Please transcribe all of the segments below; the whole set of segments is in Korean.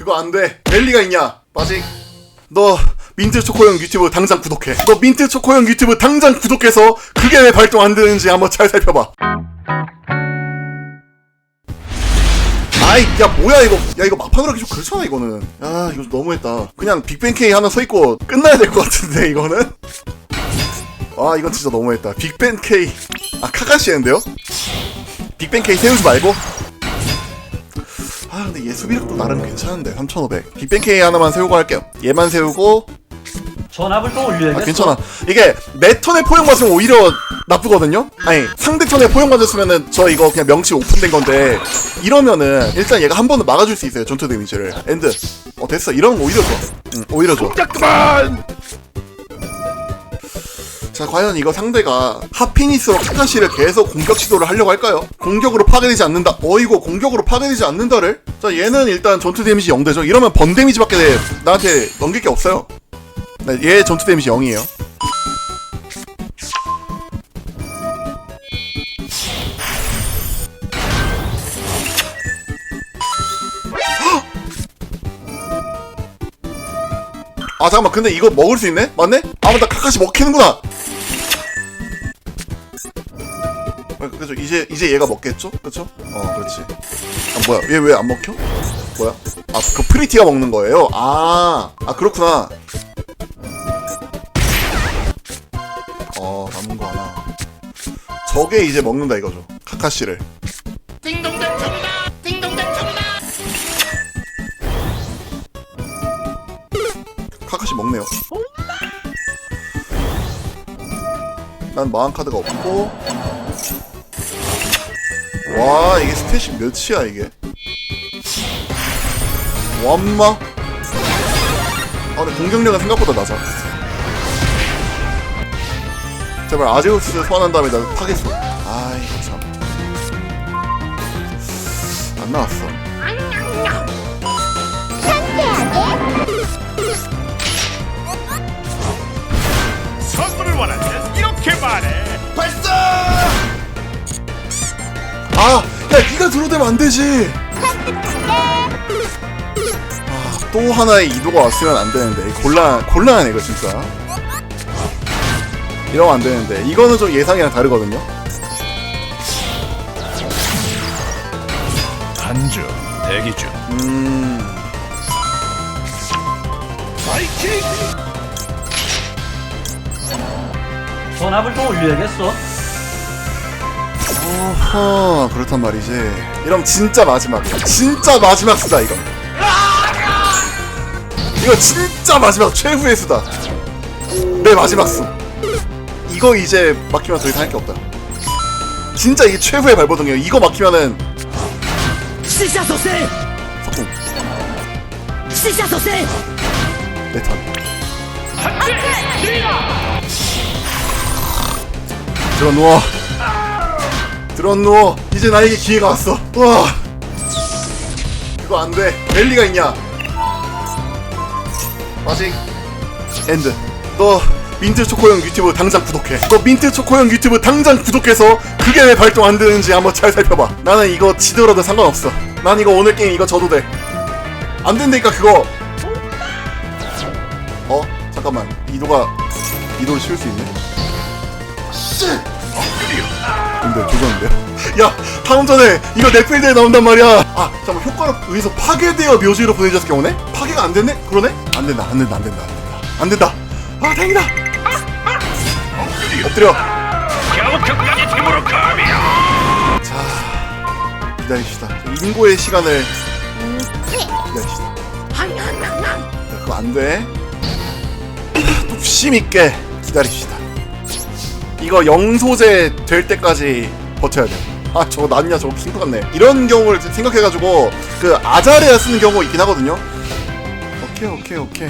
그거 안돼. 랠리가 있냐? 빠직. 너 민트 초코형 유튜브 당장 구독해. 너 민트 초코형 유튜브 당장 구독해서 그게 왜 발동 안 되는지 한번 잘 살펴봐. 아이 야 뭐야 이거. 야 이거 막판으로 좀 그렇잖아 이거는. 야 이거 너무했다. 그냥 빅뱅 K 하나 서있고 끝나야 될 것 같은데 이거는? 와 이건 진짜 너무했다. 빅뱅 K 아 카카시엔데요? 빅뱅 K 세우지 말고? 아 근데 얘 수비력도 나름 괜찮은데 3500 빅뱅 K 하나만 세우고 할게요. 얘만 세우고. 전압을 또 올려야겠어. 아 괜찮아. 이게 내 턴에 포용 맞으면 오히려 나쁘거든요? 아니 상대 턴에 포용 맞았으면은 저 이거 그냥 명치 오픈된 건데 이러면은 일단 얘가 한 번은 막아줄 수 있어요 전투 데미지를. 엔드. 어 됐어. 이러면 오히려 좋아. 응 오히려 좋아. 그만! 자 과연 이거 상대가 하피니스로 카카시를 계속 공격 시도를 하려고 할까요? 공격으로 파괴되지 않는다 어이구 공격으로 파괴되지 않는다를? 자 얘는 일단 전투 데미지 0되죠 이러면 번 데미지밖에 나한테 넘길 게 없어요 네, 얘 전투 데미지 0이에요 아 잠깐만 근데 이거 먹을 수 있네? 맞네? 아 맞다 카카시 먹히는구나 아, 그죠 이제 이제 얘가 먹겠죠? 그쵸? 어 그렇지 아 뭐야 얘 왜 안 먹혀? 뭐야? 아 그 프리티가 먹는 거예요? 아, 아 그렇구나 어 남은 거 하나 저게 이제 먹는다 이거죠 카카시를! 카카시 먹네요 난 마한 카드가 없고 와 이게 스탯이 몇이야 이게? 완마? 아 근데 공격력은 생각보다 낮아. 제발 아제우스 소환한 다음에 나 타겠어 아이 참안 나왔어. 선물을 원하면 이렇게 말해! 아, 야, 네가 들어대면 안 되지. 아, 또 하나의 이도가 왔으면 안 되는데 곤란 곤란하네 이거 진짜. 이러면 안 되는데 이거는 좀 예상이랑 다르거든요. 한주 대기 중 음! 전압을 또 올려야겠어. 어허 그렇단 말이지. 이럼 진짜 마지막. 진짜 마지막 수다 이거. 이거 진짜 마지막 최후의 수다. 내 마지막 수. 이거 이제 막히면 더 이상 할 게 없다. 진짜 이게 최후의 발버둥이에요. 이거 막히면은 시샤 소세! 석궁. 시샤 소세! 내턴. 들어 누워 누워. 이제 나에게 기회가 왔어. 와. 그거 안 돼. 랠리가 있냐? 아직 엔드. 너 민트 초코형 유튜브 당장 구독해. 너 민트 초코형 유튜브 당장 구독해서 그게 왜 발동 안 되는지 한번 잘 살펴봐. 나는 이거 지더라도 상관없어. 난 이거 오늘 게임 이거 져도 돼. 안 된다니까 그거. 어? 잠깐만. 이도가 이도를 씌울 수 있네. 씨! 근데 조졌는데요? 야 다음 전에 이거 넷필드에 나온단 말이야. 아 잠깐만 효과를 의해서 파괴되어 묘지로 보내졌을 경우네? 파괴가 안 됐네? 그러네? 안 된다 안 된다 안 된다 안 된다. 안 된다. 아 다행이다. 엎드려. 겨우까지 팀으로 감이야! 자 기다립시다. 인고의 시간을 기다립시다. 야, 그거 안돼. 뚝심 있게 기다립시다 이거 영소제 될 때까지 버텨야 돼. 아 저거 낫냐 저거 킹것 같네. 이런 경우를 생각해가지고 그 아자레아 쓰는 경우가 있긴 하거든요. 오케이 오케이 오케이.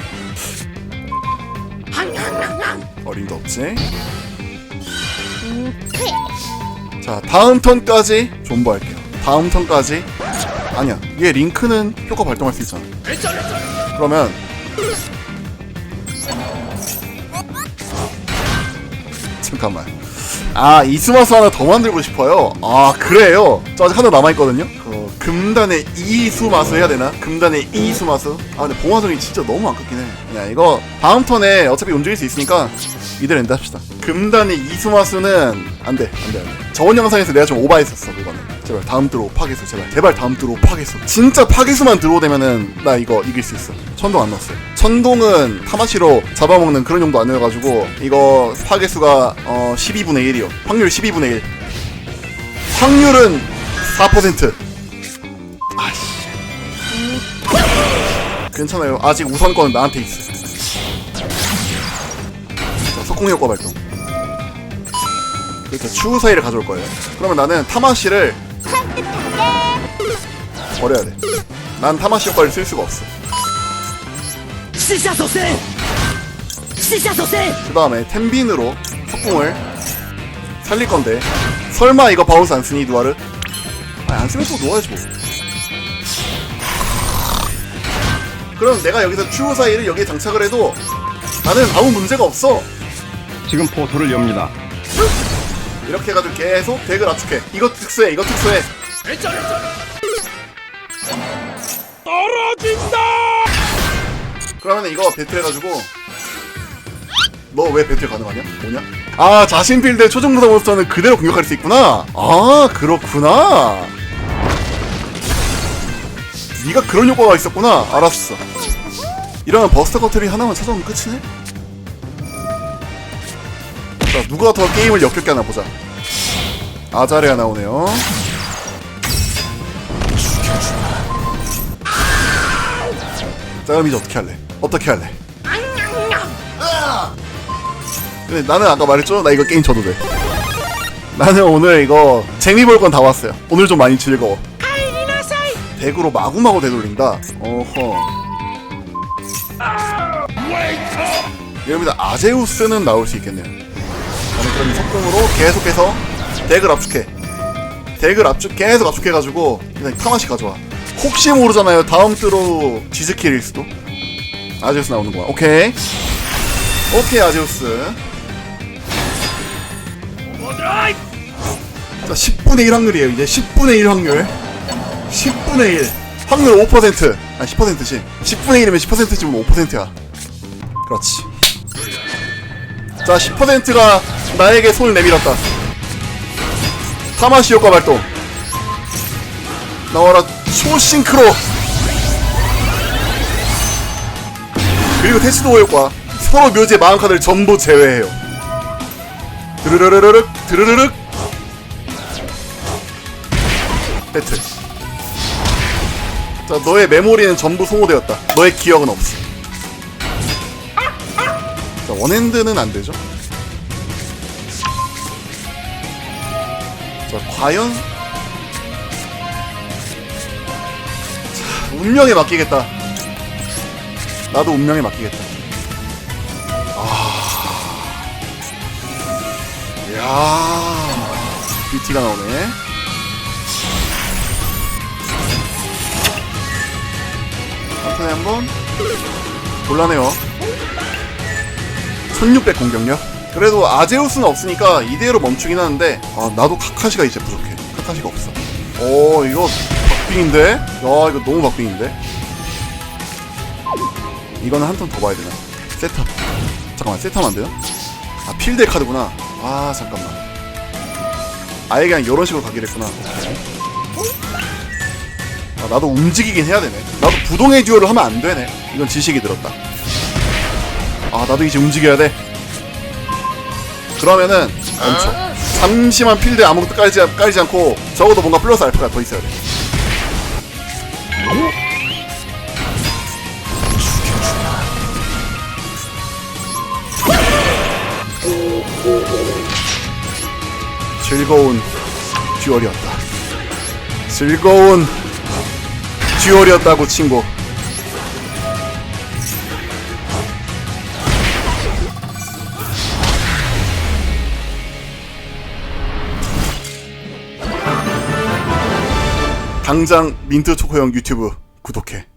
어림도 없지. 자 다음 턴까지 존버할게요. 다음 턴까지 아니야. 얘 링크는 효과 발동할 수 있잖아. 그러면 잠깐만. 아 이스마스 하나 더 만들고 싶어요. 아 그래요. 저 아직 하나 남아 있거든요. 그 금단의 이수마수 해야 되나? 금단의 이수마수? 아 근데 봉화정이 진짜 너무 안 깎이네 야 이거 다음 턴에 어차피 움직일 수 있으니까 이대로 엔드 합시다 금단의 이수마수는 안돼 안돼 안돼 저번 영상에서 내가 좀 오바했었어 그거는 제발 다음 드로우 파괴수 제발 제발 다음 드로우 파괴수 진짜 파괴수만 들어오되면은 나 이거 이길 수 있어. 천동 안 넣었어요. 천동은 타마시로 잡아먹는 그런 용도 아니어가지고 이거 파괴수가 어 12분의 1이요. 확률 12분의 1 확률은 4% 아씨. 괜찮아요. 아직 우선권은 나한테 있어. 자 석궁 효과 발동. 그렇죠 추후 사이를 가져올 거예요. 그러면 나는 타마시를 버려야 돼. 난 타마시 효과를 쓸 수가 없어. 그 다음에 텐빈으로 석궁을 살릴 건데 설마 이거 바운스 안 쓰니 누아르? 아니 안 쓰면 또 누아야지 뭐. 그럼 내가 여기서 추후 사이를 여기에 장착을 해도 나는 아무 문제가 없어. 지금 포토를 엽니다. 이렇게 해가지고 계속 덱을 압축해. 이거 특수해, 이거 특수해. 떨어진다. 그러면 이거 배틀해가지고 너 왜 배틀 가능하냐? 뭐냐? 아 자신 필드 초중무사 몬스터는 그대로 공격할 수 있구나 아 그렇구나 네가 그런 효과가 있었구나 알았어 이러면 버스터 커트리 하나만 찾아오면 끝이네? 자 누가 더 게임을 역겹게 하나 보자 아자레가 나오네요 자 그럼 이제 어떻게 할래? 어떻게 할래? 근데 나는 아까 말했죠? 나 이거 게임 쳐도 돼. 나는 오늘 이거 재미 볼 건 다 왔어요. 오늘 좀 많이 즐거워. 덱으로 마구마구 되돌린다. 어허. 여러분들 아제우스는 나올 수 있겠네요. 저는 그럼 이 석궁으로 계속해서 덱을 압축해. 덱을 압축 계속 압축해가지고 그냥 타마시 가져와. 혹시 모르잖아요. 다음 뜨로 지스킬일 수도. 아제우스 나오는 거야. 오케이. 오케이 아제우스. 자 10분의 1 확률이에요. 이제 10분의 1 확률. 10분의 1. 확률 5%. 아 10%지. 10분의 1이면 10%지면 5%야. 그렇지. 자 10%가 나에게 손을 내밀었다. 타마시 효과 발동. 나와라 초싱크로. 그리고 테스도 효과. 서로 묘지의 마음 카드를 전부 제외해요. 드르르르륵 드르르륵 배틀 자 너의 메모리는 전부 소모되었다 너의 기억은 없어 자 원핸드는 안되죠 자 과연 운명에 맡기겠다. 나도 운명에 맡기겠다. 이야. 뷰티가 나오네. 한 턴에 한번. 곤란해요. 1600 공격력? 그래도 아제우스는 없으니까 이대로 멈추긴 하는데 아 나도 카카시가 이제 부족해. 카카시가 없어. 오 이거 박빙인데? 야 이거 너무 박빙인데? 이거는 한 턴 더 봐야 되나? 세탑 잠깐만 세탑 안 되나? 아 필드 카드구나. 아 잠깐만. 아예 그냥 이런 식으로 가기로 했구나. 아, 나도 움직이긴 해야 되네. 나도 부동의 듀오를 하면 안 되네. 이건 지식이 들었다. 아 나도 이제 움직여야 돼. 그러면은 멈춰. 잠시만 필드에 아무것도 깔지, 깔지 않고 적어도 뭔가 플러스 알파가 더 있어야 돼 즐거운 듀얼이었다. 즐거운 듀얼이었다고 친구. 당장 민트 초코형 유튜브 구독해.